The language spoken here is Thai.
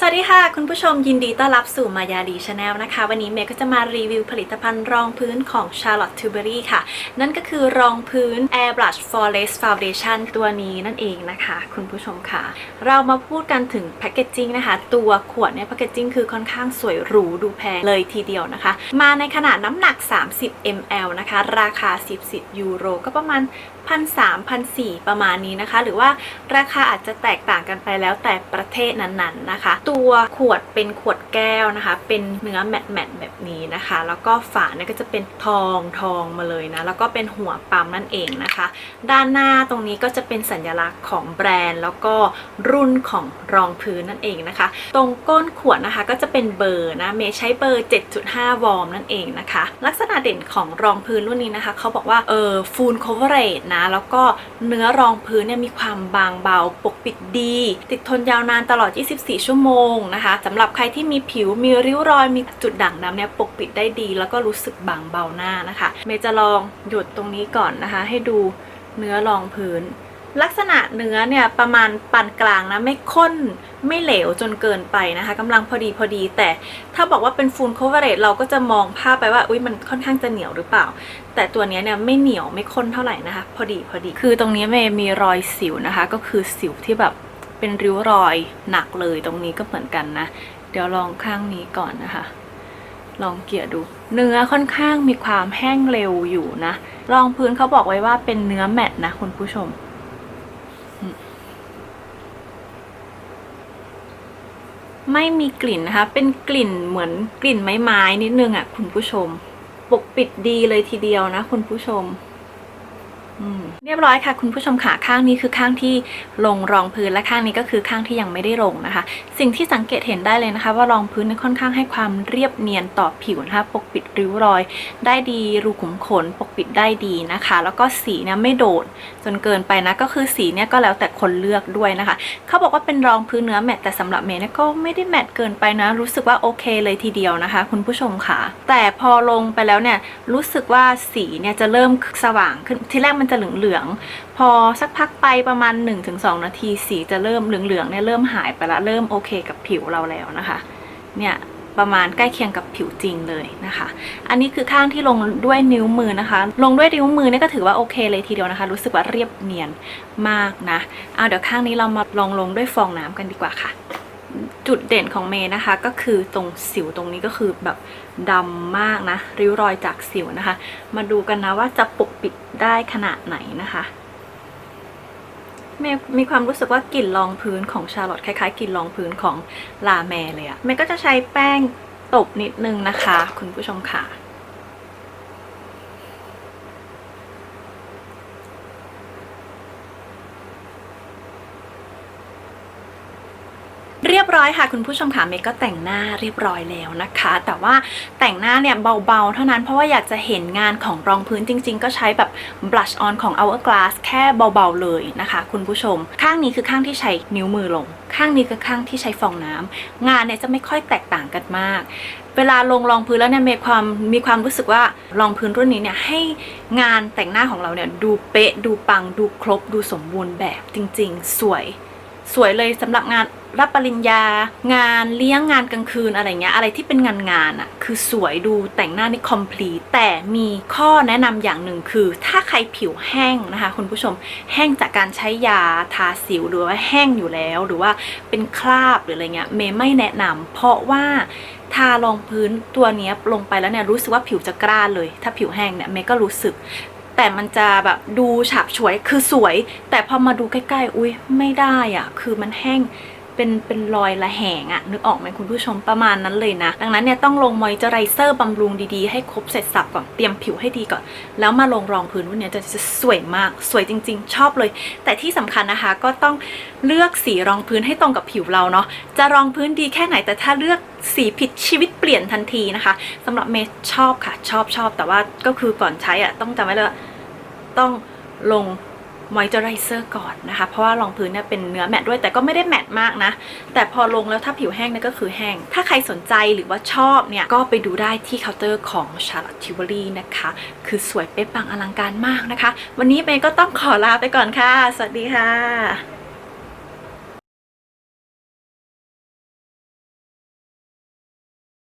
สวัสดีค่ะ คุณผู้ชมยินดีต้อนรับสู่มายาดีชาแนลนะคะ วันนี้เมย์ก็จะมารีวิวผลิตภัณฑ์รองพื้นของ Charlotte Tilbury ค่ะ นั่นก็คือรองพื้น Airbrush Flawless Foundation ตัวนี้นั่นเองนะคะ คุณผู้ชมค่ะ เรามาพูดกันถึงแพคเกจจิ้งนะคะ ตัวขวดเนี่ยแพคเกจจิ้งคือค่อนข้างสวยหรูดูแพงเลยทีเดียวนะคะ มาในขนาดน้ำหนัก 30 ml นะคะ ราคา 10 10ยูโรก็ประมาณพันสามพันสี่ประมาณนี้นะคะ หรือว่าราคาอาจจะแตกต่างกันไปแล้วแต่ประเทศนั้นๆนะคะตัวขวดเป็นขวดแก้วนะคะ เป็นเนื้อแมตต์ๆแบบนี้นะคะ แล้วก็ฝาเนี่ยก็จะเป็นทองทองมาเลยนะ แล้วก็เป็นหัวปั๊มนั่นเองนะคะ ด้านหน้าตรงนี้ก็จะเป็นสัญลักษณ์ของแบรนด์ แล้วก็รุ่นของรองพื้นนั่นเองนะคะ ตรงก้นขวดนะคะก็จะเป็นเบอร์นะเมย์ใช้เบอร์ 7.5 วอร์มนั่นเองนะคะ ลักษณะเด่นของรองพื้นรุ่นนี้นะคะเขาบอกว่าเออ full coverage นะ แล้วก็เนื้อรองพื้นเนี่ยมีความบางเบาปกปิดดี ติดทนยาวนานตลอด 24 ชั่วโมงนะคะสำหรับใครที่มีผิวมีริ้วรอยมีจุดด่างดำเนี่ยปกปิดได้ดี แล้วก็รู้สึกบางเบาหน้านะคะ เมย์จะลองหยุดตรงนี้ก่อนนะคะ ให้ดูเนื้อรองพื้น ลักษณะเนื้อเนี่ยประมาณปานกลางนะไม่ข้นไม่เหลวจนเกินไปนะคะกำลังพอดีพอดี แต่ถ้าบอกว่าเป็นฟูล coverage เราก็จะมองภาพไปว่าอุ้ยมันค่อนข้างจะเหนียวหรือเปล่า แต่ตัวเนี้ยเนี่ยไม่เหนียวไม่ข้นเท่าไหร่นะคะ พอดีพอดี คือตรงนี้เมย์มีรอยสิวนะคะ ก็คือสิวที่แบบ เป็นริ้วรอยหนักเลยตรงนี้ก็เหมือนกันนะ เดี๋ยวลองข้างนี้ก่อนนะคะ ลองเกลี่ยดู เนื้อค่อนข้างมีความแห้งเร็วอยู่นะ รองพื้นเขาบอกไว้ว่าเป็นเนื้อแมตต์นะคุณผู้ชมไม่มีกลิ่นนะคะ เป็นกลิ่นเหมือนกลิ่นไม้ไม้ๆนิดนึงอะ่ะคุณผู้ชม ปกปิดดีเลยทีเดียวนะคุณผู้ชม เรียบร้อยค่ะ คุณผู้ชมขาข้างนี้คือข้างที่ลงรองพื้นและข้างนี้ก็คือข้างที่ยังไม่ได้ลงนะคะ สิ่งที่สังเกตเห็นได้เลยนะคะ ว่ารองพื้นนี่ค่อนข้างให้ความเรียบเนียนต่อผิวนะคะ ปกปิดริ้วรอย ได้ดีรูขุมขน ปกปิดได้ดีนะคะ แล้วก็สีเนี่ยไม่โดดจนเกินไปนะก็คือสีเนี่ยก็แล้วแต่คนเลือกด้วยนะคะ เขาบอกว่าเป็นรองพื้นเนื้อแมตต์แต่สำหรับเมย์เนี่ยก็ไม่ได้แมตต์เกินไปนะ รู้สึกว่าโอเคเลยทีเดียวนะคะ คุณผู้ชมค่ะ แต่พอลงไปแล้วเนี่ยรู้สึกว่าสีเนี่ยจะเริ่มสว่างขึ้นที่แรกมันจะเหลืองๆพอสักพักไปประมาณ 1-2 นาทีสีจะเริ่มเหลืองๆเนี่ยเริ่มหายไปละเริ่มโอเคกับผิวเราแล้วนะคะ เนี่ย ประมาณใกล้เคียงกับผิวจริงเลยนะคะ อันนี้คือข้างที่ลงด้วยนิ้วมือนะคะ ลงด้วยนิ้วมือเนี่ยก็ถือว่าโอเคเลยทีเดียวนะคะ รู้สึกว่าเรียบเนียนมากนะเอาเดี๋ยวข้างนี้เรามาลองลงด้วยฟองน้ำกันดีกว่าค่ะ จุดเด่นของเมย์นะคะ ก็คือตรงสิวตรงนี้ก็คือแบบดำมากนะ ริ้วรอยจากสิวนะคะ มาดูกันนะว่าจะปกปิดได้ขนาดไหนนะคะ มย์มีความรู้สึกว่ากลิ่นรองพื้นของชาลอตคล้ายๆกลิ่นรองพื้นของลาแมเลยอะเมย์ก็จะใช้แป้งตบนิดนึงนะคะ คุณผู้ชมค่ะ เรียบร้ อยค่ะ คุณผู้ชมค่ะเมย์ก็แต่งหน้าเรียบร้อยแล้วนะคะ แต่ว่าแต่งหน้าเนี่ยเบาๆ เท่านั้นเพราะว่าอยากจะเห็นงานของรองพื้นจริง ๆ ก็ใช้แบบ blush on ของ Hourglass แค่เบาๆเลยนะคะ คุณผู้ชม ข้างนี้คือข้างที่ใช้นิ้วมือลง ข้างนี้คือข้างที่ใช้ฟองน้ำงานเนี่ยจะไม่ค่อยแตกต่างกันมากเวลาลงรองพื้นแล้วเนี่ยมีความมีความรู้สึกว่ารองพื้นรุ่นนี้เนี่ยให้งานแต่งหน้าของเราเนี่ยดูเป๊ะดูปังดูครบดูสมบูรณ์แบบจริง ๆ สวย สวยเลยสำหรับงานรับปริญญา งานเลี้ยงงานกลางคืนอะไรเงี้ยอะไรที่เป็นงานงานอะคือสวยดูแต่งหน้านี่ complete แต่มีข้อแนะนำอย่างหนึ่งคือ ถ้าใครผิวแห้งนะคะ คุณผู้ชมแห้งจากการใช้ยาทาสิวหรือว่าแห้งอยู่แล้ว หรือว่าเป็นคราบหรืออะไรเงี้ยเมย์ไม่แนะนำเพราะว่าทารองพื้นตัวนี้ลงไปแล้วเนี่ยรู้สึกว่าผิวจะกร้านเลย ถ้าผิวแห้งเนี่ยเมย์ก็รู้สึก แต่มันจะแบบดูฉาบฉวยคือสวย แต่พอมาดูใกล้ๆ อุ้ยไม่ได้อะ่ะ คือมันแห้งเป็นเป็นรอยละแหงอะ่ะนึกออกไหมคุณผู้ชมประมาณนั้นเลยนะ ดังนั้นเนี่ยต้องลงมอยเจอไรเซอร์บำรุงดีๆ ให้ครบเสร็จสับก่อนเตรียมผิวให้ดีก่อน แล้วมาลงรองพื้นวันเนี้ยจะจะสวยมากสวยจริง ๆ ชอบเลย แต่ที่สำคัญนะคะก็ต้องเลือกสีรองพื้นให้ตรงกับผิวเราเนาะจะรองพื้นดีแค่ไหนแต่ถ้าเลือกสีผิดชีวิตเปลี่ยนทันทีนะคะสำหรับเมย์ชอบค่ะ ชอบชอบแต่ว่าก็คือก่อนใช้อะ่ะต้องจำไว้เลยว่า ต้องลงมอยเจอไรเซอร์ก่อนนะคะ เพราะว่ารองพื้นเนี่ยเป็นเนื้อแมตต์ด้วยแต่ก็ไม่ได้แมตต์มากนะ แต่พอลงแล้วถ้าผิวแห้งเนี่ยก็คือแห้ง ถ้าใครสนใจหรือว่าชอบเนี่ย ก็ไปดูได้ที่เคาน์เตอร์ของ Charlotte Tilbury นะคะ คือสวยเป๊ะปังอลังการมากนะคะ วันนี้เมย์ก็ต้องขอลาไปก่อนค่ะ สวัสดีค่ะ